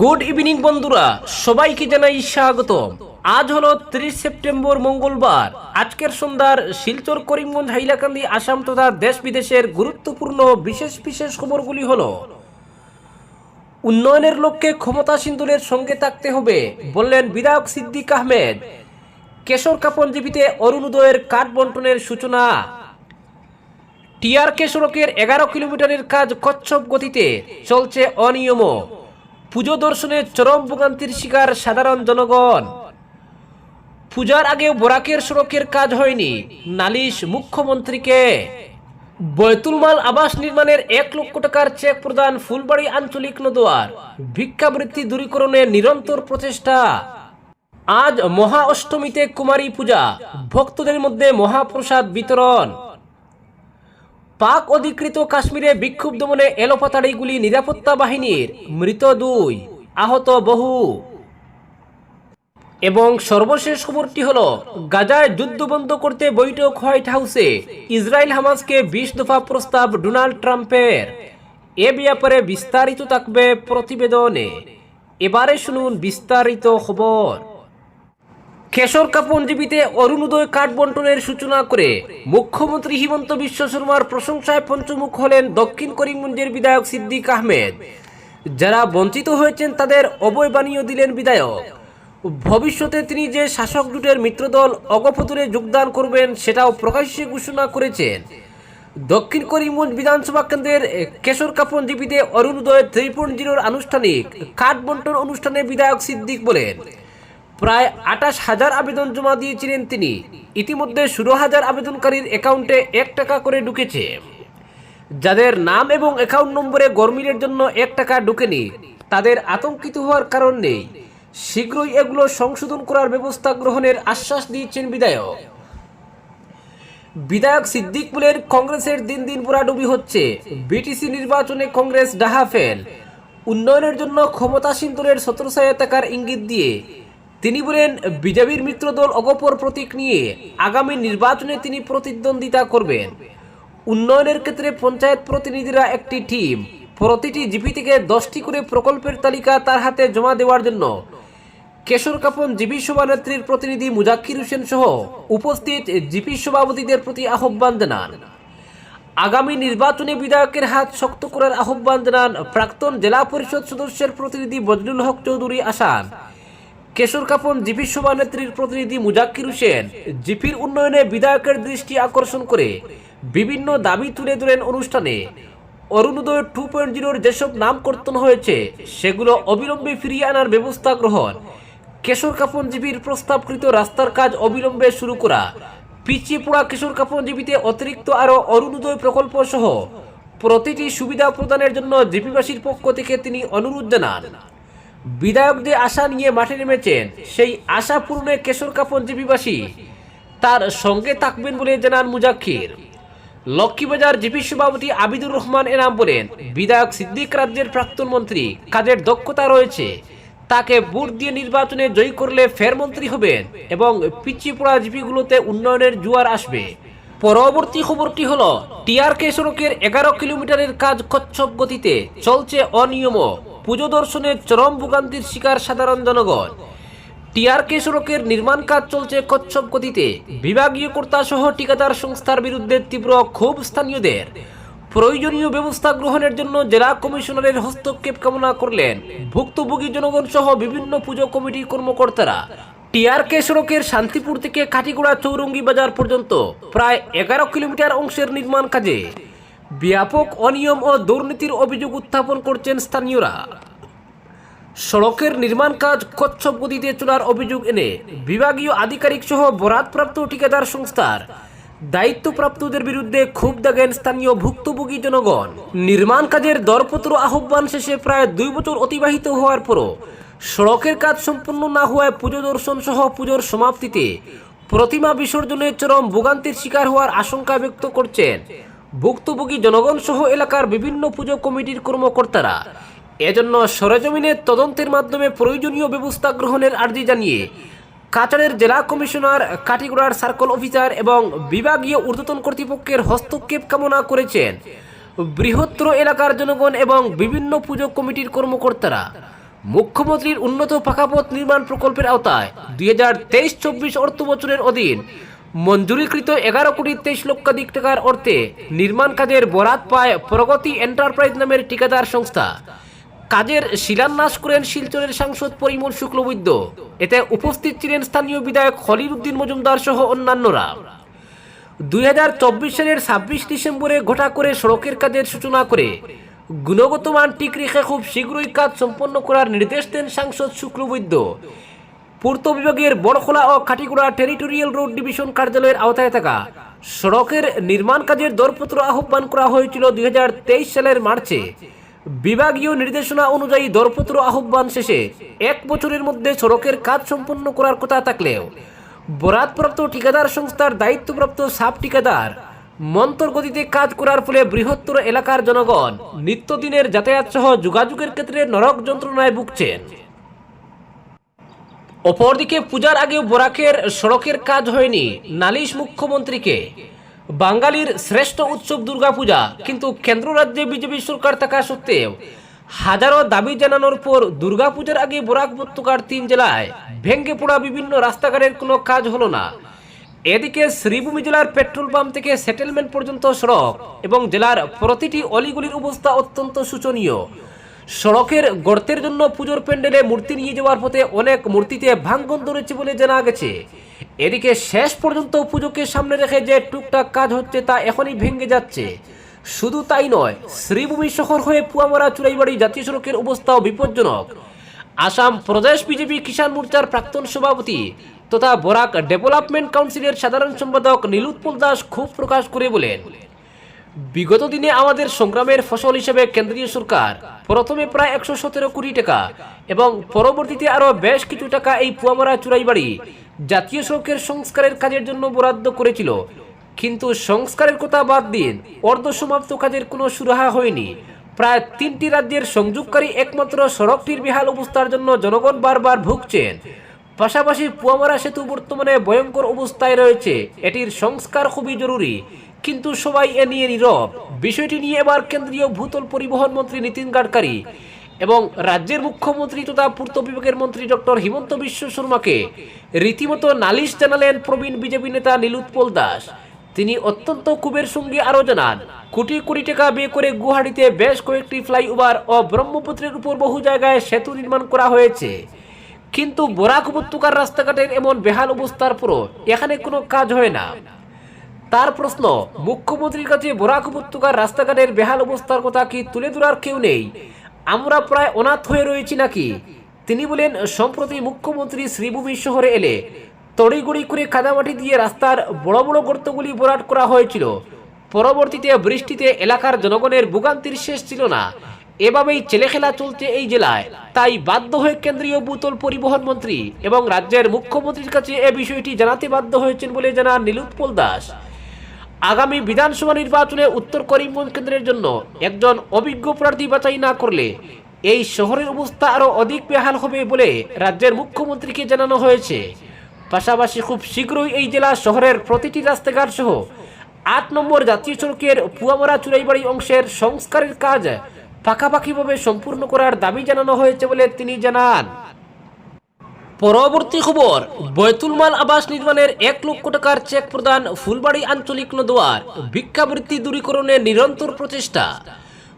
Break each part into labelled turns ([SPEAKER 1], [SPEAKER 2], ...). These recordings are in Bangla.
[SPEAKER 1] গুড ইভিনিং বন্ধুরা, সবাইকে জানাই স্বাগত আজ হলো ত্রিশ সেপ্টেম্বর মঙ্গলবার। আজকের সন্ধ্যার শিলচর করিমগঞ্জ হাইলাকান্দি আসাম তথা দেশ বিদেশের গুরুত্বপূর্ণ বিশেষ বিশেষ খবরগুলি হলো, উন্নয়নের লক্ষ্যে ক্ষমতাসীন দলের সঙ্গে থাকতে হবে, বললেন বিধায়ক সিদ্দিক আহমেদ। কেশর কাপনজীবীতে অরুণোদয়ের কাঠ বন্টনের সূচনা। টিআরকে সড়কের এগারো কিলোমিটারের কাজ কচ্ছপ গতিতে, চলছে অনিয়ম পুজো দর্শনে চরম ভোগান্তির শিকার সাধারণ জনগণ। পূজার আগে বরাকের সড়কের কাজ হয়নি, নালিশ মুখ্যমন্ত্রীকে। বৈতুলমাল আবাস নির্মাণের এক লক্ষ টাকার চেক প্রদান ফুলবাড়ি আঞ্চলিক নদোয়ার। ভিক্ষাবৃত্তি দূরীকরণে নিরন্তর প্রচেষ্টা। আজ মহা অষ্টমীতে কুমারী পূজা, ভক্তদের মধ্যে মহাপ্রসাদ বিতরণ। পাক অধিকৃত কাশ্মীরে বিক্ষুব্ধ দমনে এলোপাতাড়িগুলি নিরাপত্তা বাহিনীর মৃত দুই, আহত বহু। এবং সর্বশেষ খবরটি হলো, গাজায় যুদ্ধ বন্ধ করতে বৈঠক হোয়াইট হাউসে। ইসরায়েল হামাসকে বিশ দফা প্রস্তাব ডোনাল্ড ট্রাম্পের। এ ব্যাপারে বিস্তারিত থাকবে প্রতিবেদনে। এবারে শুনুন বিস্তারিত খবর। কেশর কাপনজীবীতে অরুণোদয় কার্ড বন্টনের সূচনা করে। মুখ্যমন্ত্রী হিমন্ত বিশ্ব শর্মার প্রশংসায় পঞ্চমুখ হলেন দক্ষিণ করিমগঞ্জের বিধায়ক সিদ্দিক আহমেদ। যারা বঞ্চিত হয়েছেন তাদের অবয় বানিয়ে দিলেন বিধায়ক। ভবিষ্যতে তিনি যে শাসক জোটের মিত্রদল অগফতুরে যোগদান করবেন সেটাও প্রকাশ্যে ঘোষণা করেছেন। দক্ষিণ করিমগঞ্জ বিধানসভা কেন্দ্রের কেশর কাপনজীবীতে অরুণোদয় থ্রি পয়েন্ট জিরোর আনুষ্ঠানিক কার্ড বন্টন অনুষ্ঠানে বিধায়ক সিদ্দিক বলেন প্রায় আঠাশ হাজার আবেদন জমা দিয়েছিলেন তিনি। ইতিমধ্যে ষোলো হাজার আবেদনকারীর অ্যাকাউন্টে এক টাকা করে ঢুকেছে। যাদের নাম এবং অ্যাকাউন্ট নম্বরে গরমিলের জন্য এক টাকা ঢুকেনি, তাদের আতঙ্কিত হওয়ার কারণ নেই। শীঘ্রই এগুলো সংশোধন করার ব্যবস্থা গ্রহণের আশ্বাস দিয়েছেন বিধায়ক। বিধায়ক সিদ্দিক বলেন, কংগ্রেসের দিন দিন বুড়াডুবি হচ্ছে। বিটিসি নির্বাচনে কংগ্রেস ডাহা ফেল। উন্নয়নের জন্য ক্ষমতাসীন দলের ছত্রছায়া থাকার ইঙ্গিত দিয়ে তিনি বলেন, বিজেপির মিত্র দল অগপর প্রতীক নিয়ে আগামী নির্বাচনে তিনি প্রতিদ্বন্দ্বিতা করবেন। উন্নয়নের ক্ষেত্রে পঞ্চায়েত প্রতিনিধিরা একটি টিম। প্রতিটি জিপি থেকে দশটি করে প্রকল্পের তালিকা তার হাতে জমা দেওয়ার জন্য কেশর কাপন জিপি সভানেত্রীর প্রতিনিধি মুজাক্কির হোসেন সহ উপস্থিত জিপি সভাপতিদের প্রতি আহ্বান জানান। আগামী নির্বাচনে বিধায়কের হাত শক্ত করার আহ্বান জানান প্রাক্তন জেলা পরিষদ সদস্যের প্রতিনিধি বজলুল হক চৌধুরী আসান। কেশর কাপন জিপির সভানেত্রীর প্রতিনিধি মুজাক্কির হোসেন জিপির উন্নয়নে বিধায়কের দৃষ্টি আকর্ষণ করে বিভিন্ন দাবি তুলে ধরেন অনুষ্ঠানে। অরুণোদয় টু পয়েন্ট জিরোর যেসব নাম কর্তন হয়েছে, সেগুলো অবিলম্বে ফিরিয়ে আনার ব্যবস্থা গ্রহণ। কেশর জিপির প্রস্তাবকৃত রাস্তার কাজ অবিলম্বে শুরু করা। পিছিয়ে পড়া কেশর কাপন জিপিতে অতিরিক্ত আরও অরুণোদয় প্রকল্প সহ প্রতিটি সুবিধা প্রদানের জন্য জিপিবাসীর পক্ষ থেকে তিনি অনুরোধ জানান। বিধায়ক যে আশা নিয়ে মাঠে নেমেছেন সেই আশা পূরণে কেশর কাপন জিপিবাসী। তার সঙ্গে থাকবেন বলে জানান মুজাক্ষির লক্ষ্মীবাজার জিপি সভাপতি আবিদুর রহমান এনাম বলেন, বিধায়ক সিদ্দিক রাজ্যের প্রাক্তন মন্ত্রী, কাজের দক্ষতা রয়েছে। তাকে ভোট দিয়ে নির্বাচনে জয়ী করলে ফের মন্ত্রী হবেন এবং পিছিয়ে পড়া জিপিগুলোতে উন্নয়নের জোয়ার আসবে। পরবর্তী খবরটি হলো টিআরকে সড়কের এগারো কিলোমিটারের কাজ কচ্ছপ গতিতে চলছে অনিয়ম পুজো দর্শনের চরম ভোগান্তির শিকার সাধারণ জনগণ। টিআরকে সড়কের নির্মাণ কাজ চলছে কচ্ছপ গতিতে। বিভাগীয় কর্তা সহ ঠিকাদার সংস্থার বিরুদ্ধে তীব্র ক্ষোভ স্থানীয়দের। প্রয়োজনীয় ব্যবস্থা গ্রহণের জন্য জেলা কমিশনারের হস্তক্ষেপ কামনা করলেন ভুক্তভোগী জনগণ সহ বিভিন্ন পুজো কমিটির কর্মকর্তারা। টিআরকে সড়কের শান্তিপুর থেকে কাটিগোড়া চৌরঙ্গি বাজার পর্যন্ত প্রায় এগারো কিলোমিটার অংশের নির্মাণ কাজে ব্যাপক অনিয়ম ও দুর্নীতির অভিযোগ উত্থাপন করছেন স্থানীয়রা। সড়কের নির্মাণ কাজ কচ্ছপ গতিতে চলার অভিযোগ এনে বিভাগীয় আধিকারিক সহ বরাদপ্রাপ্ত ঠিকাদার সংস্থার দায়িত্বপ্রাপ্তদের বিরুদ্ধে ক্ষোভ দাগেন স্থানীয় ভুক্তভোগী জনগণ। নির্মাণ কাজের দরপত্র আহ্বান শেষে প্রায় দুই বছর অতিবাহিত হওয়ার পরও সড়কের কাজ সম্পূর্ণ না হওয়ায় পুজো দর্শন সহ পুজোর সমাপ্তিতে প্রতিমা বিসর্জনের চরম ভোগান্তির শিকার হওয়ার আশঙ্কা ব্যক্ত করছেন ভুক্তভোগী জনগণ সহ এলাকার বিভিন্ন পুজো কমিটির কর্মকর্তারা। এজন্য সরেজমিনের তদন্তের মাধ্যমে প্রয়োজনীয় ব্যবস্থা গ্রহণের আর্জি জানিয়ে কাচারের জেলা কমিশনার কাটিগড়ার সার্কল অফিসার এবং বিভাগীয় ঊর্ধ্বতন কর্তৃপক্ষের হস্তক্ষেপ কামনা করেছেন। বৃহত্তর এলাকার জনগণ এবং বিভিন্ন পুজো কমিটির কর্মকর্তারা। মুখ্যমন্ত্রীর উন্নত পাকাপথ নির্মাণ প্রকল্পের আওতায় দুই হাজার তেইশ চব্বিশ অর্থ বছরের অধীন মঞ্জুরিকৃত এগারো কোটি তেইশ লক্ষাধিক টাকার অর্থে নির্মাণ কাজের বরাত পায় প্রগতি এন্টারপ্রাইজ নামের ঠিকাদার সংস্থা। কাজের শিলান্যাস করেন শিলচরের সাংসদ পরিমল শুক্লবৈদ্য। এতে উপস্থিত ছিলেন স্থানীয় বিধায়ক খলিল উদ্দিন মজুমদার সহ অন্যান্যরা। দুই হাজার চব্বিশ সালের ছাব্বিশ ডিসেম্বরে ঘটা করে সড়কের কাজের সূচনা করে গুণগত মান ঠিক রেখে খুব শীঘ্রই কাজ সম্পন্ন করার নির্দেশ দেন সাংসদ শুক্লবৈদ্য। পূর্ত বিভাগের বড়খোলা ও কাটিগুড়া টেরিটোরিয়াল রোড ডিভিশন কার্যালয়ের আওতায় থাকা। সড়কের নির্মাণ কাজের দরপত্র আহ্বান করা হয়েছিল দুই সালের মার্চে। বিভাগীয় নির্দেশনা অনুযায়ী দরপত্র আহ্বান শেষে এক বছরের মধ্যে সড়কের কাজ সম্পন্ন করার কথা থাকলেও বরাদপ্রাপ্ত ঠিকাদার সংস্থার দায়িত্বপ্রাপ্ত সাব ঠিকাদার মন্তর গতিতে কাজ করার ফলে বৃহত্তর এলাকার জনগণ নিত্যদিনের যাতায়াত সহ যোগাযোগের ক্ষেত্রে নরক যন্ত্রণায় ভুগছেন। অপরদিকে পূজার আগেও বরাকের সড়কের কাজ হয়নি, নালিশ মুখ্যমন্ত্রীকে। বাঙালির শ্রেষ্ঠ উৎসব দুর্গাপূজা, কিন্তু কেন্দ্র রাজ্যে বিজেপি সরকার থাকা সত্ত্বেও হাজারো দাবি জানানোর পর দুর্গাপূজার আগে বরাক উপত্যকার তিন জেলায় ভেঙ্গে পড়া বিভিন্ন রাস্তাঘাটের কোনো কাজ হলো না। এদিকে শ্রীভূমি জেলার পেট্রোল পাম্প থেকে সেটেলমেন্ট পর্যন্ত সড়ক এবং জেলার প্রতিটি অলিগুলির অবস্থা অত্যন্ত শোচনীয়। সড়কের গর্তের জন্য পুজোর প্যান্ডেলে মূর্তি নিয়ে যাওয়ার পথে অনেক মূর্তিতে ভাঙ্গন ধরেছে বলে জানা গেছে। এদিকে শেষ পর্যন্ত পুজোকে সামনে রেখে যে টুকটাক কাজ হচ্ছে তা এখনই ভেঙে যাচ্ছে। শুধু তাই নয়, শ্রীভূমি শহর হয়ে পুয়ামারা চুরাইবাড়ি জাতীয় সড়কের অবস্থাও বিপজ্জনক। আসাম প্রদেশ বিজেপি কিষাণ মোর্চার প্রাক্তন সভাপতি তথা বরাক ডেভেলপমেন্ট কাউন্সিলের সাধারণ সম্পাদক নীলুৎপল দাস ক্ষোভ প্রকাশ করে বলেন। বিগত দিনে আমাদের সংগ্রামের ফসল হিসেবে কেন্দ্রীয় সরকার প্রথমে প্রায় একশো সতেরো কোটি টাকা এবং পরবর্তীতে আরও বেশ কিছু টাকা এই পুয়ামারা চুরাইবাড়ি জাতীয় সড়কের সংস্কারের কাজের জন্য বরাদ্দ করেছিল। কিন্তু সংস্কারের কথা বাদ দিন অর্ধসমাপ্ত কাজের কোনো সুরাহা হয়নি। প্রায় তিনটি রাজ্যের সংযোগকারী একমাত্র সড়কটির বেহাল অবস্থার জন্য জনগণ বারবার ভুগছেন পাশাপাশি পুয়ামারা সেতু বর্তমানে ভয়ঙ্কর অবস্থায় রয়েছে। এটির সংস্কার খুবই জরুরি। কিন্তু সবাই এ নিয়ে নীরব। বিষয়টি নিয়ে এবার কেন্দ্রীয় ভূতল পরিবহন মন্ত্রী নীতিন গাডকারি এবং রাজ্যের মুখ্যমন্ত্রী তথা পূর্ত বিভাগের মন্ত্রী ডক্টর হিমন্ত বিশ্ব শর্মাকে রীতিমতো নালিশ জানালেন প্রবীণ বিজেপি নেতা নীলুৎপল দাস। তিনি অত্যন্ত ক্ষোভের সঙ্গে আরও জানান, কোটি কোটি টাকা ব্যয় করে গুয়াহাটিতে বেশ কয়েকটি ফ্লাইওভার ও ব্রহ্মপুত্রের উপর বহু জায়গায় সেতু নির্মাণ করা হয়েছে। কিন্তু বরাক উপত্যকার রাস্তাঘাটের এমন বেহাল অবস্থার পরও এখানে কোনো কাজ হয় না। তার প্রশ্ন, মুখ্যমন্ত্রীর কাছে বরাক উপত্যকার রাস্তাঘাটের বেহাল অবস্থার কথা কি তুলে ধরার কেউ নেই? আমরা প্রায় অনাথ হয়ে রয়েছি নাকি? তিনি বলেন, সম্প্রতি মুখ্যমন্ত্রী শ্রীভূমি শহরে এলে তড়িগড়ি করে কাদামাটি দিয়ে রাস্তার বড় বড় গর্তগুলি ভরাট করা হয়েছিল। পরবর্তীতে বৃষ্টিতে এলাকার জনগণের ভোগান্তির শেষ ছিল না। এভাবেই ছেলেখেলা চলছে এই জেলায়। তাই বাধ্য হয়ে কেন্দ্রীয় ভূতল পরিবহন মন্ত্রী এবং রাজ্যের মুখ্যমন্ত্রীর কাছে এ বিষয়টি জানাতে বাধ্য হয়েছেন বলে জানান নীলুৎপল দাস। আগামী বিধানসভা নির্বাচনে উত্তর করিমগঞ্জ কেন্দ্রের জন্য একজন অভিজ্ঞ প্রার্থী বাছাই না করলে এই শহরের অবস্থা আরও অধিক বেহাল হবে বলে রাজ্যের মুখ্যমন্ত্রীকে জানানো হয়েছে। পাশাপাশি খুব শীঘ্রই এই জেলা শহরের প্রতিটি রাস্তাঘাট সহ আট নম্বর জাতীয় সড়কের পুয়ামরা চুরাইবাড়ি অংশের সংস্কারের কাজ পাকাপাকিভাবে সম্পূর্ণ করার দাবি জানানো হয়েছে বলে তিনি জানান। পরবর্তী খবর বৈতুলমাল আবাস নির্মাণের এক লক্ষ টাকার চেক প্রদান ফুলবাড়ি আঞ্চলিক নদোয়ার ভিক্ষাবৃত্তি দূরীকরণে নিরন্তর প্রচেষ্টা।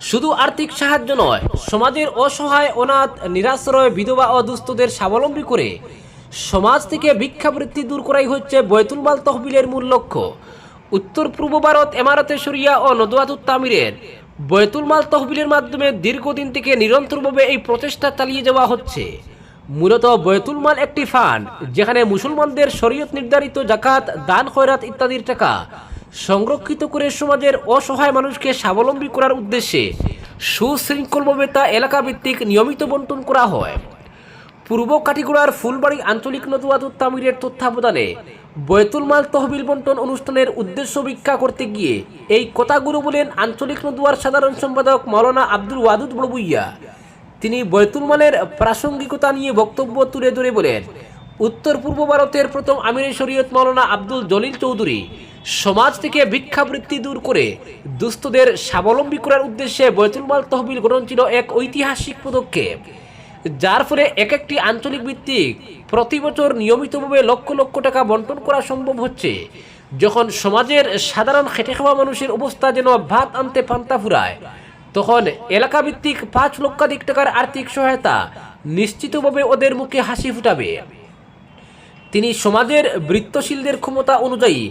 [SPEAKER 1] শুধু আর্থিক সাহায্য নয়, সমাজের অসহায়, অনাথ, নিরাশ্রয়, বিধবা ও দুস্থদের স্বাবলম্বী করে সমাজ থেকে ভিক্ষাবৃত্তি দূর করাই হচ্ছে বৈতুলমাল তহবিলের মূল লক্ষ্য। উত্তর পূর্ব ভারত, এমারতে সরিয়া ও নদোয়াতুর তামিরের বৈতুলমাল তহবিলের মাধ্যমে দীর্ঘদিন থেকে নিরন্তরভাবে এই প্রচেষ্টা চালিয়ে যাওয়া হচ্ছে। মূলত বয়তুল মাল একটি ফান্ড, যেখানে মুসলমানদের শরীয়ত নির্ধারিত জাকাত দান, খয়রাত ইত্যাদির টাকা সংরক্ষিত করে সমাজের অসহায় মানুষকে স্বাবলম্বী করার উদ্দেশ্যে সুশৃঙ্খলভাবে তা এলাকা ভিত্তিক নিয়মিত বন্টন করা হয়। পূর্ব কাটিগড়ার ফুলবাড়ি আঞ্চলিক নদুয়াদুর তামিরের তত্ত্বাবধানে বয়তুল মাল তহবিল বন্টন অনুষ্ঠানের উদ্দেশ্য ব্যাখ্যা করতে গিয়ে এই কথাগুলো বলেন আঞ্চলিক নদুয়ার সাধারণ সম্পাদক মৌলানা আব্দুল ওয়াদুদ বড়বুইয়া। তিনি বৈতুল মালের প্রাসঙ্গিকতা নিয়ে বক্তব্য তুলে ধরে বলেন, উত্তর পূর্ব ভারতের প্রথম আমিরে শরীয়ত মৌলানা আব্দুল জলিল চৌধুরী সমাজ থেকে ভিক্ষাবৃত্তি দূর করে দুস্থদের স্বাবলম্বী করার উদ্দেশ্যে বৈতুল মাল তহবিল গঠন ছিল এক ঐতিহাসিক পদক্ষেপ। যার ফলে এক একটি আঞ্চলিক ভিত্তিক প্রতি বছর নিয়মিতভাবে লক্ষ লক্ষ টাকা বন্টন করা সম্ভব হচ্ছে, যখন সমাজের সাধারণ খেটে খাওয়া মানুষের অবস্থা যেন ভাত আনতে পান্তা ফুরায়। তখন এলাকা ভিত্তিক পাঁচ লক্ষাধিক টাকার আর্থিক সহায়তা নিশ্চিতভাবে ওদের মুখে হাসি ফুটাবে। তিনি সমাজের বৃত্তশীলদের ক্ষমতা অনুযায়ী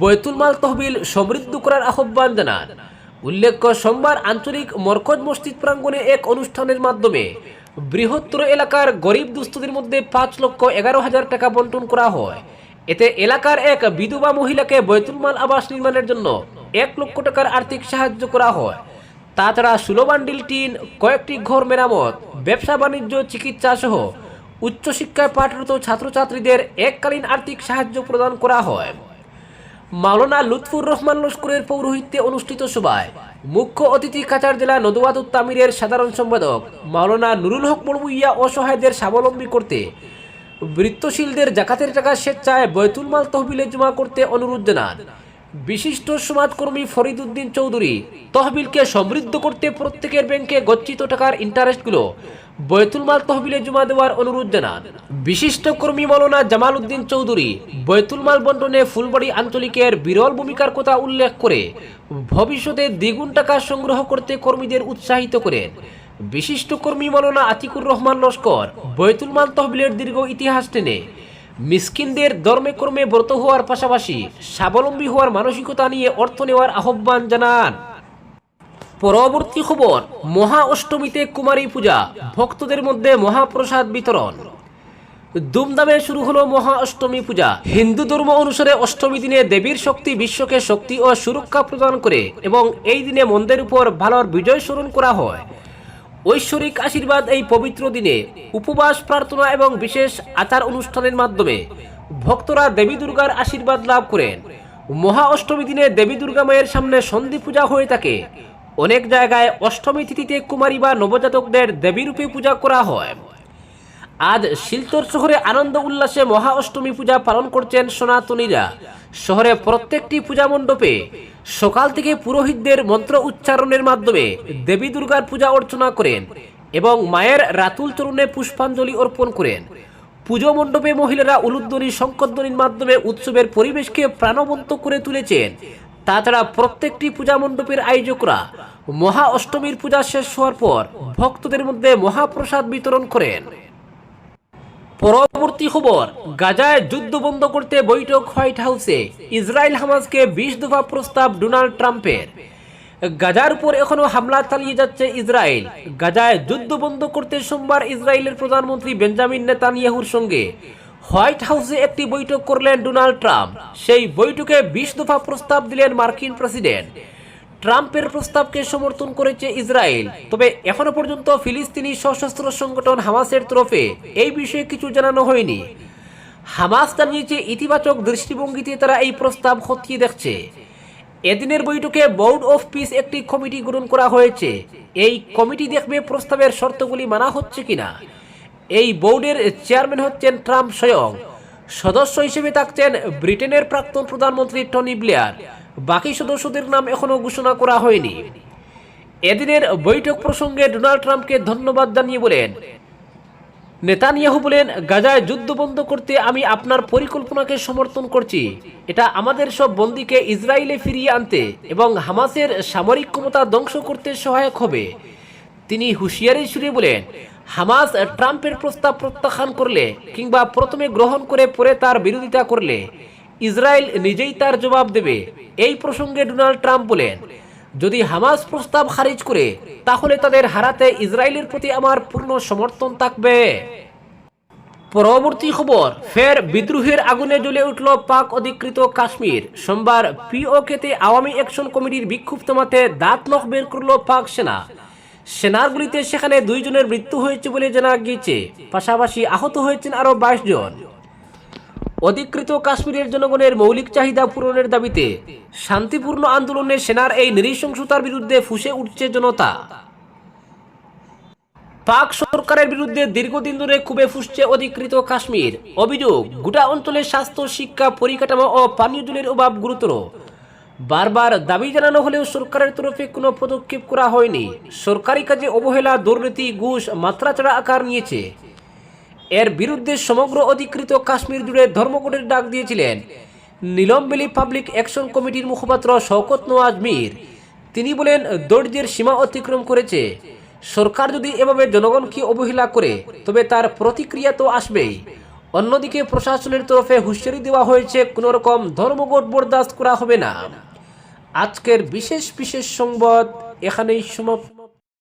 [SPEAKER 1] বৈতুল মাল তহবিল সমৃদ্ধ করার আহ্বান জানান। উল্লেখ্য, সোমবার আঞ্চলিক মরকজ মসজিদ প্রাঙ্গণে এক অনুষ্ঠানের মাধ্যমে বৃহত্তর এলাকার গরিব দুস্থদের মধ্যে পাঁচ লক্ষ এগারো হাজার টাকা বন্টন করা হয়। এতে এলাকার এক বিধবা মহিলাকে বৈতুল মাল আবাস নির্মাণের জন্য এক লক্ষ টাকার আর্থিক সাহায্য করা হয়। তাছাড়া ষোলো বান্ডিল কয়েকটি ঘর মেরামত, ব্যবসা বাণিজ্য চিকিৎসা সহ উচ্চশিক্ষায় পাঠরত ছাত্রছাত্রীদের এককালীন আর্থিক সাহায্য প্রদান করা হয়। মাওলানা লুৎফুর রহমান লস্করের পৌরোহিত্যে অনুষ্ঠিত সভায় মুখ্য অতিথি কাছার জেলা নদওয়াতুত তামিরের সাধারণ সম্পাদক মাওলানা নুরুল হক বড়বুইয়া অসহায়দের স্বাবলম্বী করতে বৃত্তশীলদের জাকাতের টাকা স্বেচ্ছায় বৈতুল মাল তহবিলে জমা করতে অনুরোধ জানান। বিশিষ্ট সমাজকর্মী ফরিদ উদ্দিন চৌধুরী তহবিলকে সমৃদ্ধ করতে প্রত্যেকের ব্যাংকে গচ্ছিত টাকার ইন্টারেস্টগুলো বৈতুল মাল তহবিলে জমা দেওয়ার অনুরোধ জানান। বিশিষ্ট কর্মী মৌলানা জামাল উদ্দিন চৌধুরী বৈতুল মাল বন্টনে ফুলবাড়ি আঞ্চলিকের বিরল ভূমিকার কথা উল্লেখ করে ভবিষ্যতে দ্বিগুণ টাকা সংগ্রহ করতে কর্মীদের উৎসাহিত করেন। বিশিষ্ট কর্মী মৌলানা আতিকুর রহমান লস্কর বৈতুল মাল তহবিলের দীর্ঘ ইতিহাস টেনে মিসকিনদের ধর্মে কর্মে ব্রত হওয়ার পাশাপাশি স্বাবলম্বী হওয়ার মানসিকতা নিয়ে অর্থ নেওয়ার আহ্বান জানান। পরবর্তী খবর, মহা অষ্টমীতে কুমারী পূজা, ভক্তদের মধ্যে মহাপ্রসাদ বিতরণ। দুমদামে শুরু হলো মহা অষ্টমী পূজা। হিন্দু ধর্ম অনুসারে অষ্টমী দিনে দেবীর শক্তি বিশ্বকে শক্তি ও সুরক্ষা প্রদান করে এবং এই দিনে মন্দের উপর ভালোর বিজয় স্মরণ করা হয়। ঐশ্বরিক আশীর্বাদ এই পবিত্র দিনে, উপবাস, প্রার্থনা এবং বিশেষ আচার অনুষ্ঠানের মাধ্যমে ভক্তরা দেবী দুর্গার আশীর্বাদ লাভ করেন। মহা অষ্টমী দিনে দেবী দুর্গা মায়ের সামনে সন্ধি পূজা হয়ে থাকে। অনেক জায়গায় অষ্টমী তিথিতে কুমারী বা নবজাতকদের দেবীরূপে পূজা করা হয়। আজ শিলচর শহরে আনন্দ উল্লাসে মহা অষ্টমী পূজা পালন করছেন সনাতনীরা। শহরে প্রত্যেকটি পূজা মণ্ডপে সকাল থেকে পুরোহিতদের মন্ত্র উচ্চারণের মাধ্যমে দেবী দুর্গার পূজা অর্চনা করেন এবং মায়ের রাতুল চরণে পুষ্পাঞ্জলি অর্পণ করেন। পুজো মণ্ডপে মহিলারা উলুধ্বনি, শঙ্করধ্বনির মাধ্যমে উৎসবের পরিবেশকে প্রাণবন্ত করে তুলেছেন। তাছাড়া প্রত্যেকটি পূজা মণ্ডপের আয়োজকরা মহা অষ্টমীর পূজা শেষ হওয়ার পর ভক্তদের মধ্যে মহাপ্রসাদ বিতরণ করেন। পরবর্তী খবর, গাজায় যুদ্ধ বন্ধ করতে বৈঠক হোয়াইট হাউসে, ইসরায়েল হামাজকে বিশ দফা প্রস্তাব ডোনাল্ড ট্রাম্পের। গাজার উপর এখনও হামলা চালিয়ে যাচ্ছে ইসরায়েল। গাজায় যুদ্ধ বন্ধ করতে সোমবার ইসরায়েলের প্রধানমন্ত্রী বেঞ্জামিন নেতানিয়াহুর সঙ্গে। হোয়াইট হাউসে একটি বৈঠক করলেন ডোনাল্ড ট্রাম্প। সেই বৈঠকে বিশ দফা প্রস্তাব দিলেন মার্কিন প্রেসিডেন্ট। ট্রাম্পের প্রস্তাবকে সমর্থন করেছে ইসরায়েল। তবে এখনও পর্যন্ত ফিলিস্তিনি সশস্ত্র সংগঠন হামাসের তরফে এই বিষয়ে কিছু জানানো হয়নি। হামাস জানিয়েছে, ইতিবাচক দৃষ্টিভঙ্গিতে তারা এই প্রস্তাব খতিয়ে দেখছে। এদিনের বৈঠকে বোর্ড অফ পিস একটি কমিটি গঠন করা হয়েছে। এই কমিটি দেখবে প্রস্তাবের শর্তগুলি মানা হচ্ছে কিনা। এই বোর্ডের চেয়ারম্যান হচ্ছেন ট্রাম্প স্বয়ং। সদস্য হিসেবে থাকছেন ব্রিটেনের প্রাক্তন প্রধানমন্ত্রী টনি ব্লেয়ার। বাকি সদস্যদের নাম এখনও ঘোষণা করা হয়নি। এদিনের বৈঠক প্রসঙ্গে ডোনাল্ড ট্রাম্পকে ধন্যবাদ জানিয়ে বলেন, নেতানিয়াহু বলেন, গাজায় যুদ্ধ বন্ধ করতে আমি আপনার পরিকল্পনাকে সমর্থন করছি। এটা আমাদের সব বন্দীকে ইসরায়েলে ফিরিয়ে আনতে এবং হামাসের সামরিক ক্ষমতা ধ্বংস করতে সহায়ক হবে। তিনি হুঁশিয়ারি সুরে বলেন, হামাস ট্রাম্পের প্রস্তাব প্রত্যাখ্যান করলে কিংবা প্রথমে গ্রহণ করে পরে তার বিরোধিতা করলে ইসরায়েল নিজেই তার জবাব দেবে। এই প্রসঙ্গে ডোনাল্ড ট্রাম্প বলেন, যদি হামাস প্রস্তাব খারিজ করে, তাহলে তাদের হারাতে ইসরায়েলের প্রতি আমার পূর্ণ সমর্থন থাকবে। পরবর্তী খবর, ফের বিদ্রোহের আগুনে জ্বলে উঠল পাক অধিকৃত কাশ্মীর। সোমবার পিওকেতে আওয়ামী অ্যাকশন কমিটির বিক্ষোভ থামাতে দাঁত নখ বের করল পাক সেনা। সেনার গুলিতে সেখানে দুইজনের মৃত্যু হয়েছে বলে জানা গিয়েছে। পাশাপাশি আহত হয়েছেন আরও বাইশ জন। অধিকৃত কাশ্মীরের জনগণের মৌলিক চাহিদা পূরণের দাবিতে শান্তিপূর্ণ আন্দোলনে সেনার এই নৃশংসতার বিরুদ্ধে ফুসে উঠছে জনতা। পাক সরকারের বিরুদ্ধে দীর্ঘদিন ধরে খুবই ফুসছে অধিকৃত কাশ্মীর। অভিযোগ, গোটা অঞ্চলে স্বাস্থ্য, শিক্ষা, পরিকাঠামো ও পানীয় জলের অভাব গুরুতর। বারবার দাবি জানানো হলেও সরকারের তরফে কোনো পদক্ষেপ করা হয়নি। সরকারি কাজে অবহেলা, দুর্নীতি, ঘুষ মাত্রা মাত্রাছাড়া আকার নিয়েছে। এর বিরুদ্ধে সমগ্র অধিকৃত কাশ্মীর জুড়ে ধর্মঘটের ডাক দিয়েছিলেন। নীলমবেলি পাবলিক অ্যাকশন কমিটির মুখপাত্র শওকত নওয়াজ মীর। তিনি বলেন, দৈর্ঘ্যের সীমা অতিক্রম করেছে। সরকার যদি এভাবে জনগণকে অবহেলা করে, তবে তার প্রতিক্রিয়া তো আসবেই। অন্যদিকে প্রশাসনের তরফে হুঁশিয়ারি দেওয়া হয়েছে, কোনো রকম ধর্মঘট বরদাস্ত করা হবে না। আজকের বিশেষ বিশেষ সংবাদ এখানেই সমাপ্ত।